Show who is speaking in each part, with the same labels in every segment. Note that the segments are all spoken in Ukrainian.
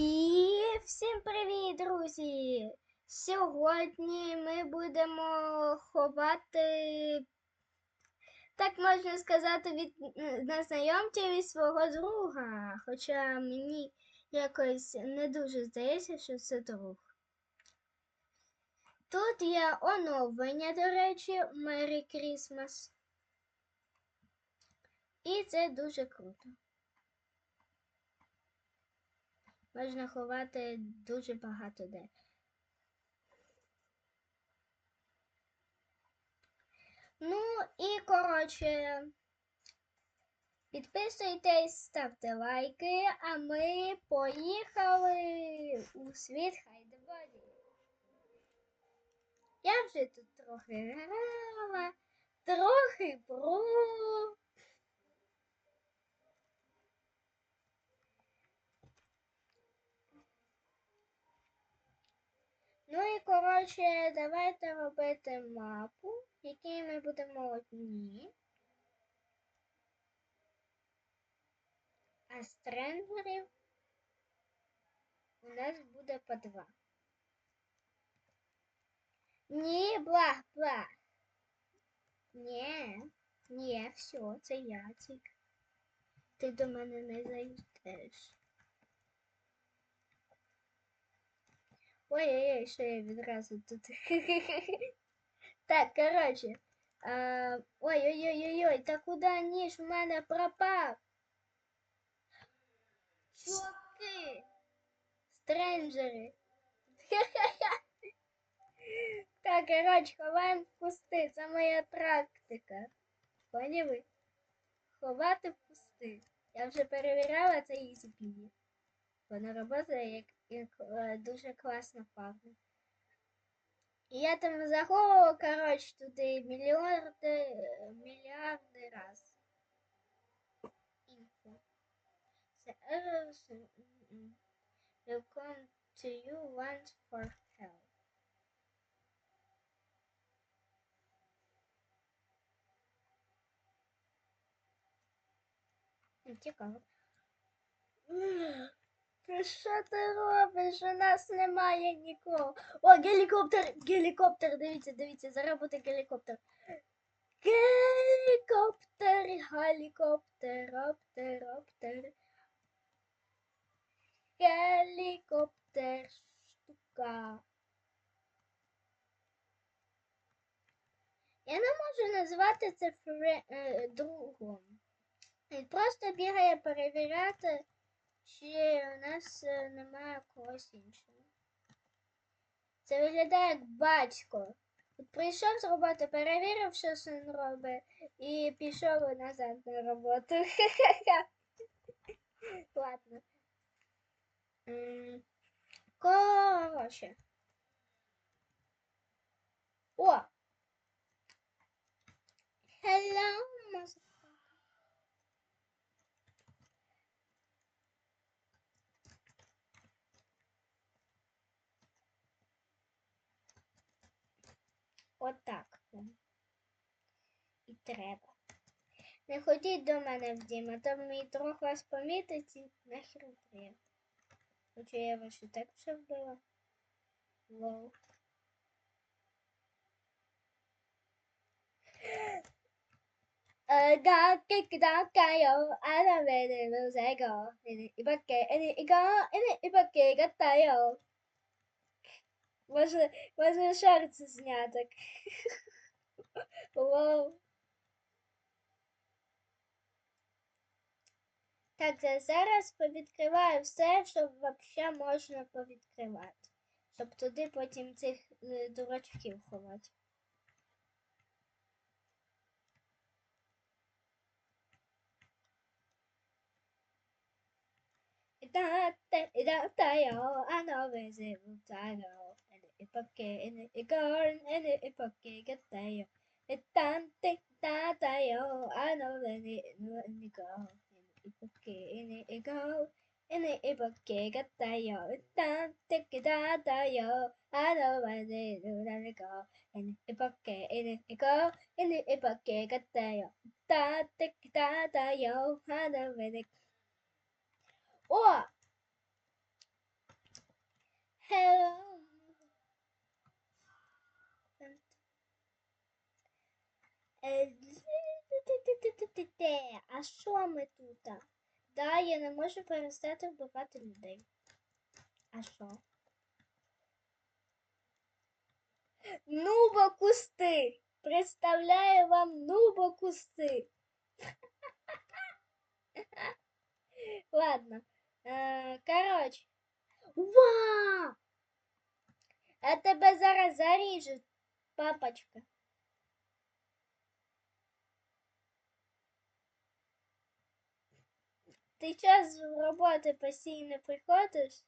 Speaker 1: І всім привіт, друзі! Сьогодні ми будемо ховати, так можна сказати, від незнайомців від свого друга. Хоча мені якось не дуже здається, що це друг. Тут є оновлення, до речі, Merry Christmas. І це дуже круто. Можна ховати дуже багато де. Ну і коротше, підписуйтесь, ставте лайки, а ми поїхали у світ Хайдебоді. Я вже тут трохи грала, трохи про. Ну і коротше, давайте робити мапу, в якій ми будемо одні. А стрендерів у нас буде по два. Ні, блах, блах. Ні, ні, все, це я тільки. Ти до мене не зайдеш. Ой-ой-ой, що я відразу тут. Так, коротше. а, Ой-ой-ой-ой, та куди ніж в мене пропав? Чуваки! Стренджери. Так, коротше, ховаємо в кусти. Це моя практика. Поняли? Ховати в кусти. Я вже перевіряла це ізі Вона працює як, дуже класна фарма. І я там заховувала, коротше, туди мільярди, мільярди раз. Інфо. The errors mm, will come to you once for help. М, Цікаво. Що ти робиш? У нас немає нікого. О, гелікоптер! Гелікоптер! Дивіться, дивіться, зараз буде гелікоптер. Гелікоптер, гелікоптер, оптер, оптер. Гелікоптер, штука. Я не можу назвати це фре... е, другом. Він просто бігає перевіряти, чи у нас е, немає когось іншого. Це виглядає як батько. Прийшов з роботи, перевірив, що син робить, і пішов назад на роботу. Ладно. М, Коротше. О! Hello, motherfucker. Отак. І треба. Не ходіть до мене в дім, а то мій друг вас помітить і нахер треба. Хоча я вас і так вже вбила. Kayo, ana vede lo sego, ini ibake, ini iga, ini Може, може шорт зняти. Вау. Так, за- зараз повідкриваю все, що взагалі можна повідкривати. Щоб туди потім цих е, дурачків ховати. 이밖에 이걸 애는 이밖에 겠어요. 일단 띡따다요 안 오르니 누니고 이밖에 이니 이거 이니 이밖에 겠어요. 일단 띡따다요 안 오르니 누니고 이니 이밖에 이니 이거 이니 이밖에 겠어요. 일단 띡따다요 안 오르니 우와 Hello А що ми тут? Да, я не можу перестати вбивати людей. А що? Нубо-кусти! Представляю вам нубо-кусти. Ладно. Е, короче. Ва! Я тебе зараз заріжу, папочка. Ти час з роботи постійно приходиш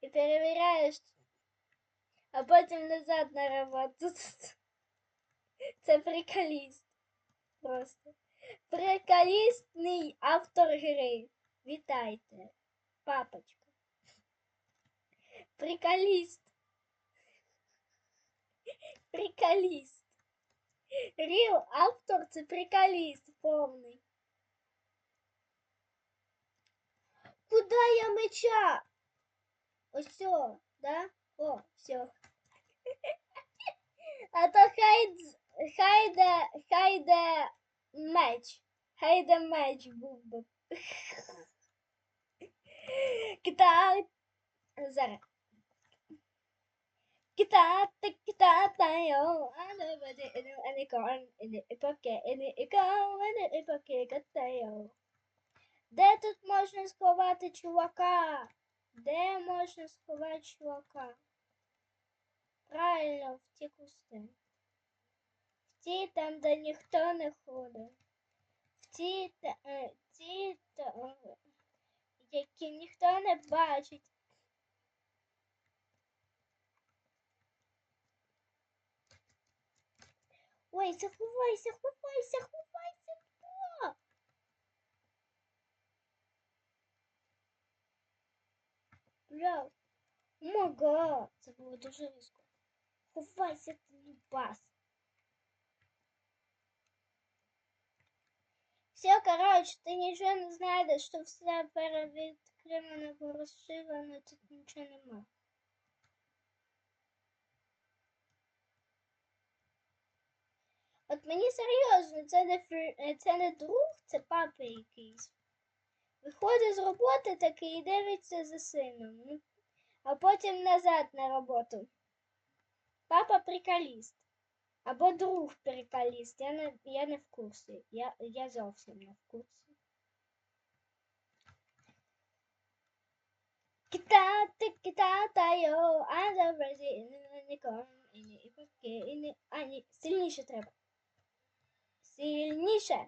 Speaker 1: і перевіряєш, а потім назад на роботу. Це приколіст. Просто. Приколістний автор гри. Вітайте, папочка. Приколіст. Приколіст. Ріл автор це приколіст повний. Обличчя. Ось все, да? О, все. А то хай хайде хайде меч. Хайде меч був би. Китай. Зараз. Китата, китата, йо, I love it in an acorn, in the pocket, in the acorn, in the pocket, катаю. Де тут можна сховати чувака? Де можна сховати чувака? Правильно, в ті кусти. В ті там, де ніхто не ходить. В ті, та- е, ті, е, які ніхто не бачить. Ой, заховайся, ховайся, ховайся. Бля, мага, це було дуже різко. Ховайся, ти любас. Все, короче, ти нічого не знайдеш, що все перевідкривано, розшивано, тут нічого нема. От мені серйозно, це не, фр- е, це не друг, це папа якийсь. Виходить з роботи такий і дивиться за сином. Ну, а потім назад на роботу. Папа приколіст. Або друг приколіст. Я не, я не в курсі. Я, я зовсім не в курсі. Китати, китата, йо, а забразі, нікому, і не, і поки, і не, а, сильніше треба. Сильніше.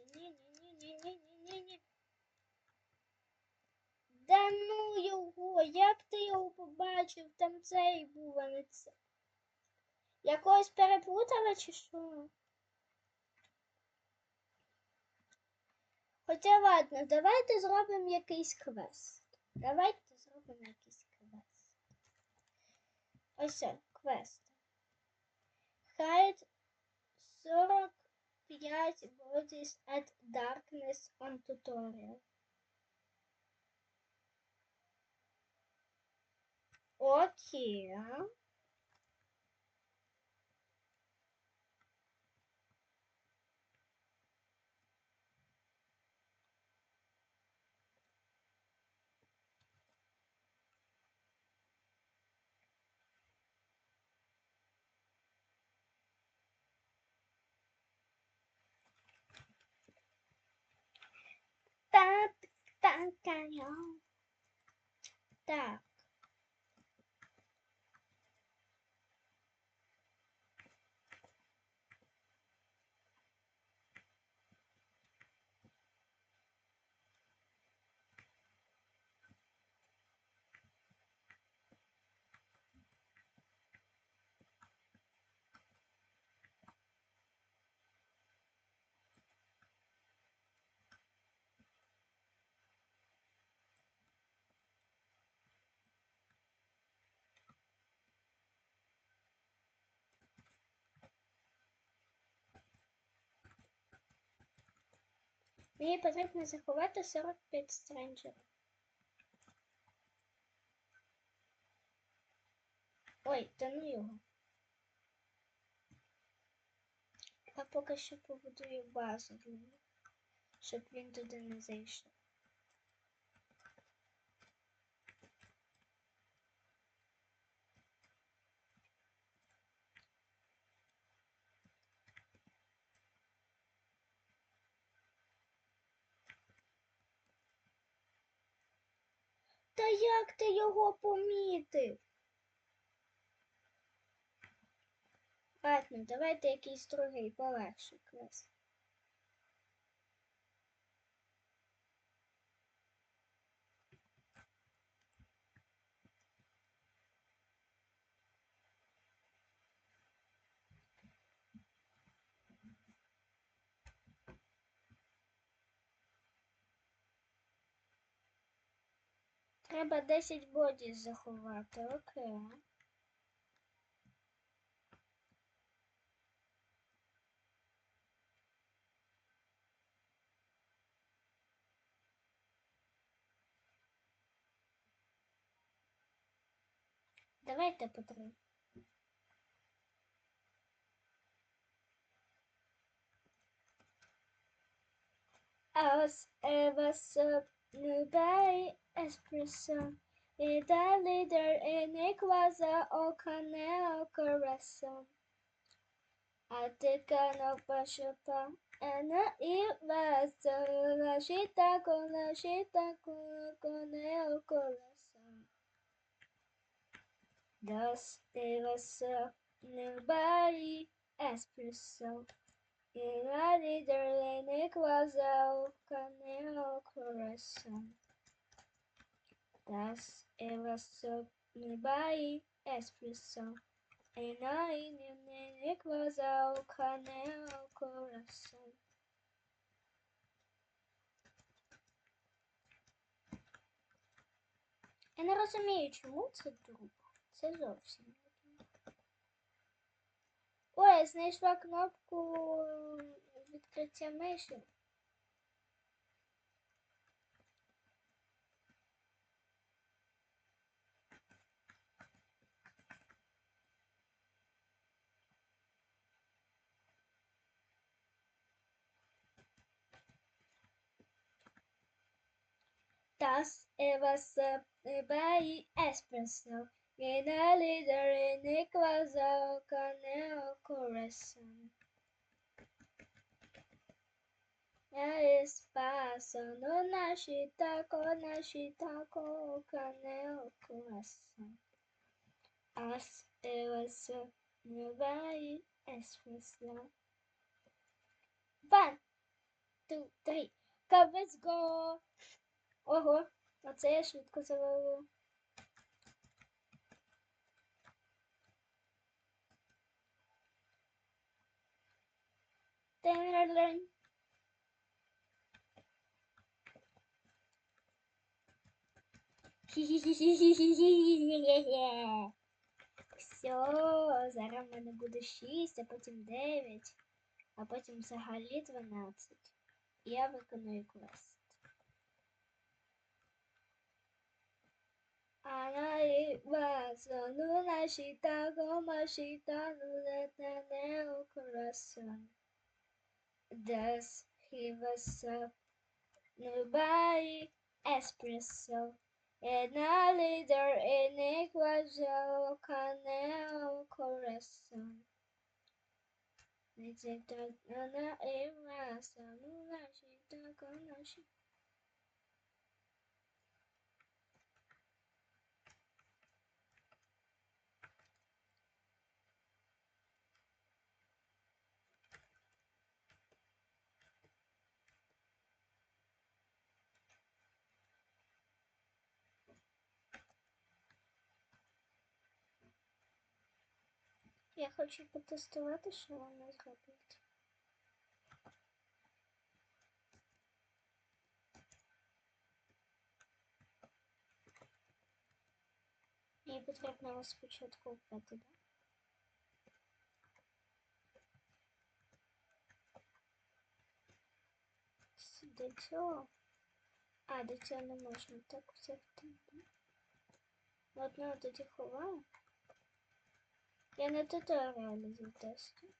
Speaker 1: мені. Да ну його, як ти його побачив? Там цей був, а не це. Я когось переплутала чи що? Хоча ладно, давайте зробимо якийсь квест. Давайте зробимо якийсь квест. Ось, квест. Хайд 40 5 Bodies at Darkness on Tutorial. Okay. 大羊的。Мені потрібно заховати 45 стренджерів. Ой, та ну його. Я поки що побудую базу для щоб він туди не зайшов. Як ти його помітив? Ладно, давайте якийсь другий полегший квест. Треба 10 бодів заховати, окей. Давайте по три. As ever so by expressão e da líder in quase o canal coração. Até que não baixo pão, Ana e Vasta, agita com agita com o coração. Das devação, nobody expressão. E a líder em quase o canal corazon. Das evaso by espresso. E nine in equaza o caneo corazon. Я не розумію, чому це друг. Це зовсім не. Ой, я знайшла кнопку відкриття миші. us it was a by Esperanto, Gena leader in Equazo Caneo Corazon. É espaço no Nashitaco, oh, Nashitaco, oh, Caneo Corazon. As it was a by Esperanto. One, two, three. Come, let's go. Ого, оце я швидко завалила. Тенерлень. Все, зараз в мене буде 6, а потім 9, а потім взагалі 12. І я виконую квест. It was luna chita como chita luleta neo coração. Thus he was up nobody espresso. And a leader in Equatorial Canal Coração. Nesse tornado, eu nasci, nasci, nasci, nasci. хочу потестувати, що вона зробить. Мені потрібно спочатку вбити, да? до цього. А, до цього не можна так взяти. Одного тоді ховаю. Я на туторіалі затестую.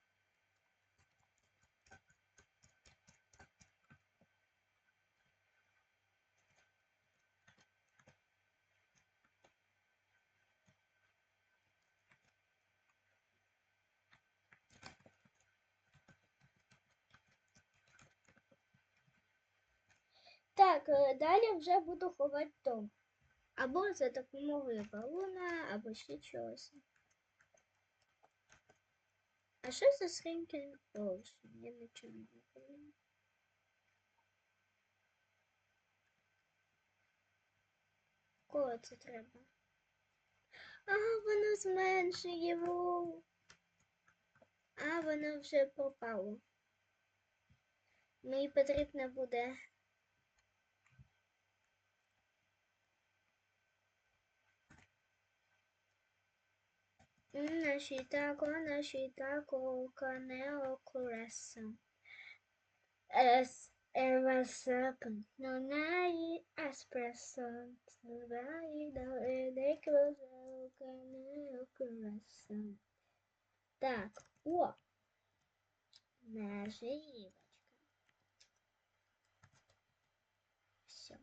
Speaker 1: Так, е, далі вже буду ховати дом. Або за допомогою балона, або ще чогось. А що за скриньки Ocean? Я нічого не розумію. Кого це треба? А, воно зменшує його. А, воно вже попало. Мені потрібно буде Nashita Konashita Kokaneo coração. As ervas sapam, nonai as pressões, vai dar da verde cruzar o canal coração. Так, о, наживочка. Все.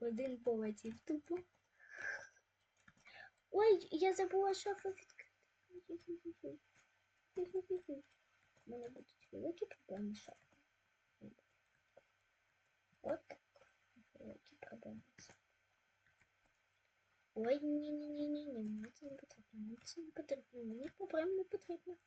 Speaker 1: Один поводів тупо. Ой, я забула шафу відкрити. У мене будуть великі проблеми з шафою. От так. Великі проблеми. з шафою. Ой, ні-ні-ні-ні, мені це не потрібно, мені це не потрібно, мені проблем не потрібно.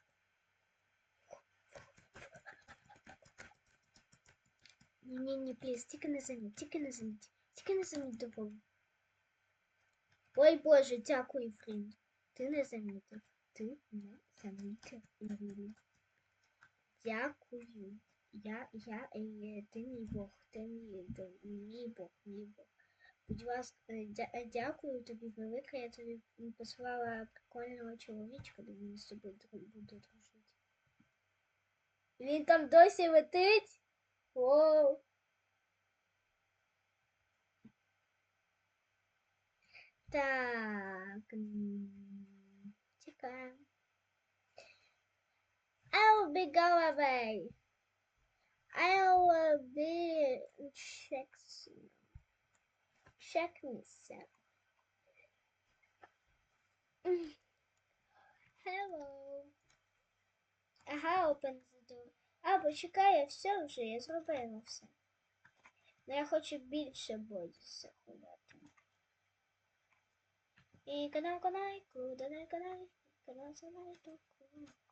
Speaker 1: Ні-ні-ні, пліз, тільки не заміть, тільки не заміть, тільки не заміть доволі. Ой Боже, дякую, Фрін. Ти не замітив. Ти не замітив. Дякую. Я, я, е, ти мій Бог, ти мій, мій Бог, мій Бог. Будь ласка, е, е, дякую тобі велике, я тобі послала прикольного чоловічка, де він з тобою буде дружити. Він там досі летить? Воу. Так. Чекаємо. I'll be go away. I'll be check check myself. Hello. Ага, open the door. А, почекай, я все вже, я зробила все. Ну я хочу більше 行かなかないくだないかないくださないとく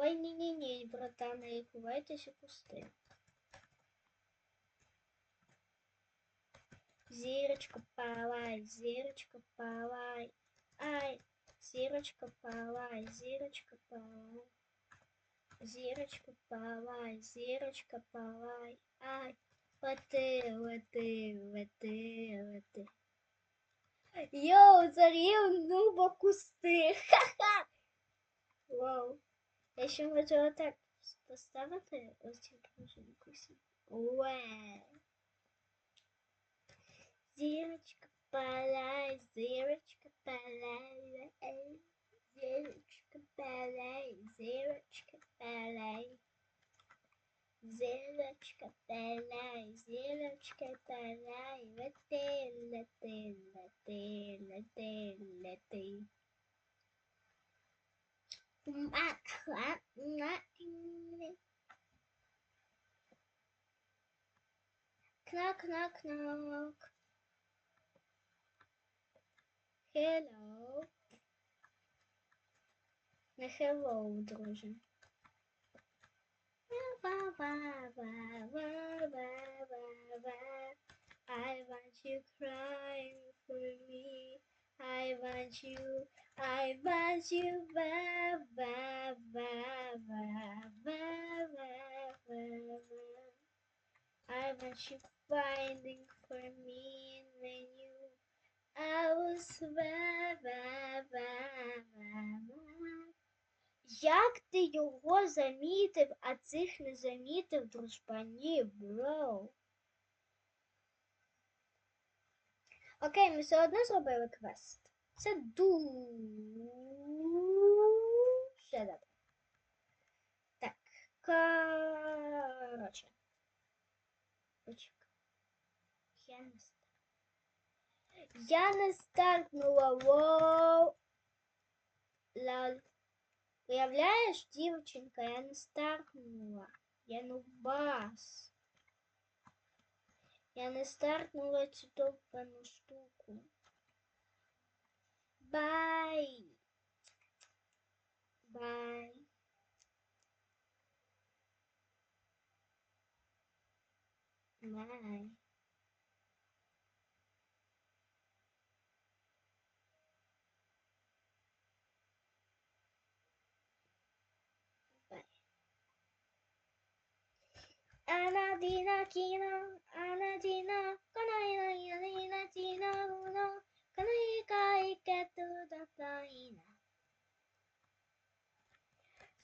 Speaker 1: Ой, не-не-не, братан, и бывает еще пустые. Зирочка палай, зирочка палай, ай, зирочка палай, зирочка палай, зирочка палай, зирочка палай, ай. Лети, лети, лети, лети. Йоу, зарів нуба кусти. Ха-ха. Вау. Я ще можу отак поставити ось ці пружинку. Уе. Зірочка палай, зірочка палай. Зірочка палай, зірочка палай. Зірочка палай, зірочка палай, лети, лети, лети, лети, лети. Knock, knock, knock. Hello. Не hello, друже. I want you crying for me. I want you, I want you, ba ba ba ba ba ba ba. I want you finding for me, and then you, I was ba ba ba ba ba. Як ти його замітив, а цих не замітив, дружбанів, бро? Окей, ми все одно зробили квест. Це дуже добре. Так, коротше. Я не. Я не стартнула, воу. Лаль. Уявляєш, дівчинка, я не стартнула. Я нубас. Я не стартнула цю довбану штуку. Бай. Бай. Бай. Аладина кіно, Аладина, Канайна Ялина Тіна Луно, Канайка Ікету Датаїна.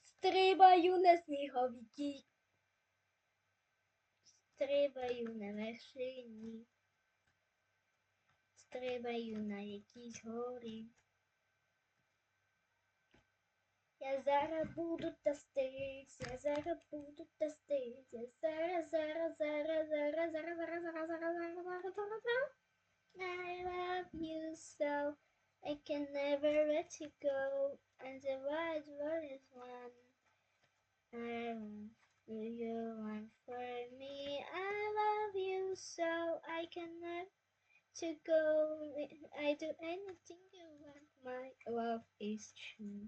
Speaker 1: Стрибаю на сніговіки. Стрибаю на вершині. Стрибаю на якійсь горі. I love you so, I can never let you go, and the wide world is one. I love you, want for me. I love you so, I can never to go. I do anything you want. My love is true.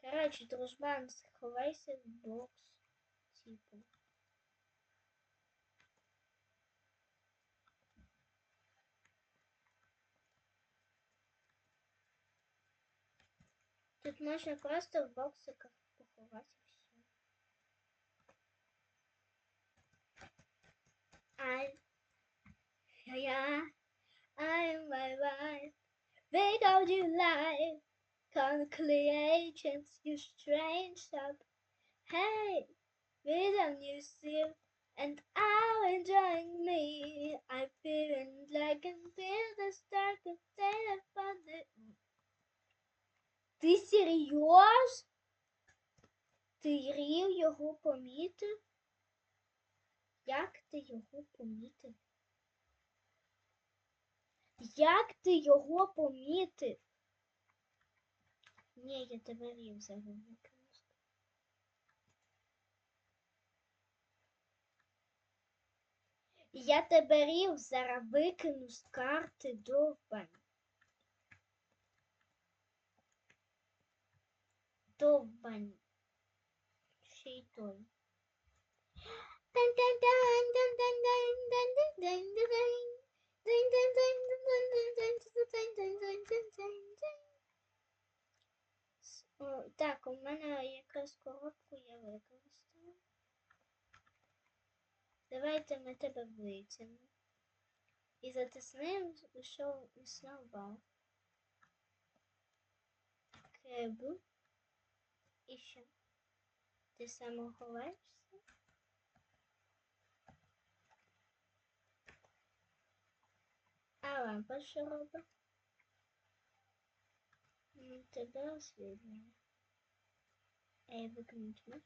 Speaker 1: Короче, дружбан, сховайся в бокс. Типа. Тут можно просто в боксиках поховать I, yeah. I'm my wife. They called you life. come clear, creations, you strange up. Hey, with a new seal and I'm enjoying me. I'm feeling like I'm feel the start of day upon the This is yours? Do you really hope for meet? too? Як ти його помітив? Як ти його помітив? Ні, я тебе рів загубив. Я тебе рів зараз викину з карти довбань. Довбань. Ще й той. Так, у мене якраз коробку я використала. Давайте ми тебе витягнемо. І затиснемо шоу Сноубал. Кебу. І що? Ти? А лампа що робить? Ну, Тебе освітлює. Я викинуть можна?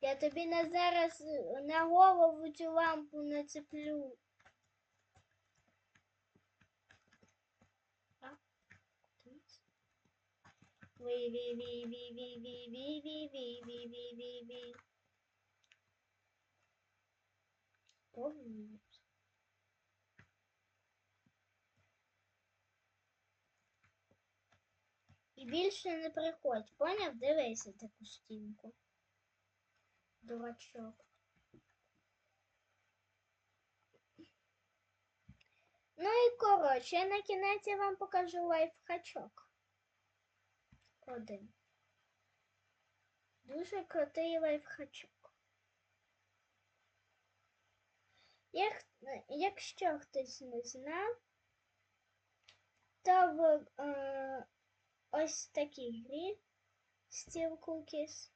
Speaker 1: Я тобі на зараз на голову цю лампу нацеплю. А? Кудись? Більше не приходь, поняв? Дивися таку стінку. Дурачок. Ну і коротше, на кінець я вам покажу лайфхачок. Один. Дуже крутий лайфхачок. Як, якщо хтось не знав, то в е, ось такі грі Steel Cookies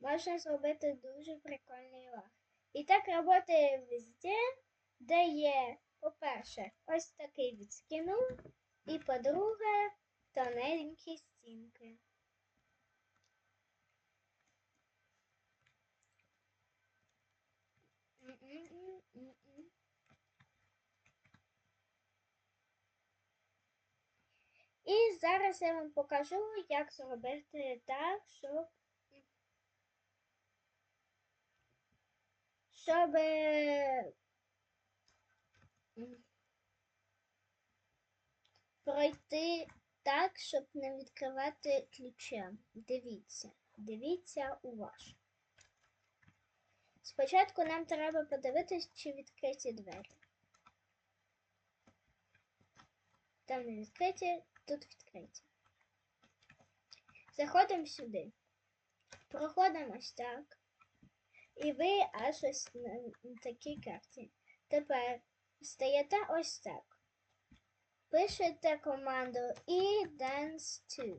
Speaker 1: можна зробити дуже прикольний лаг. І так працює везде, де є, по-перше, ось такий відскінув, і по-друге, тоненькі стінки. І зараз я вам покажу, як зробити так, щоб щоб пройти так, щоб не відкривати ключем. Дивіться, дивіться уважно. Спочатку нам треба подивитись, чи відкриті двері. Там не відкриті, тут відкриті. Заходимо сюди. Проходимо ось так. І ви аж ось на, такій карті. Тепер стаєте ось так. Пишете команду і dance 2.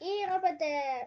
Speaker 1: І робите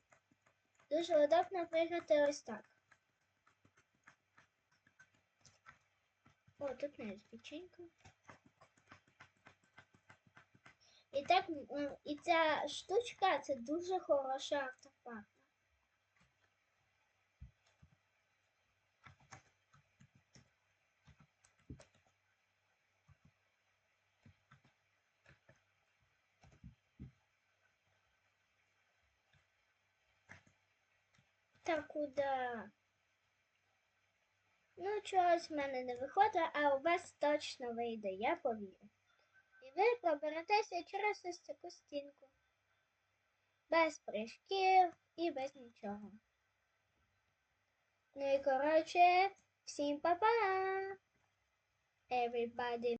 Speaker 1: Дуже удобно виграти ось так. О, тут навіть печенька. І так, і ця штучка це дуже хороша автопарка. Та куди? Ну, чогось в мене не виходить, а у вас точно вийде, я повірю. І ви проберетеся через ось таку стінку. Без прыжків і без нічого. Ну і коротше, всім па-па! Everybody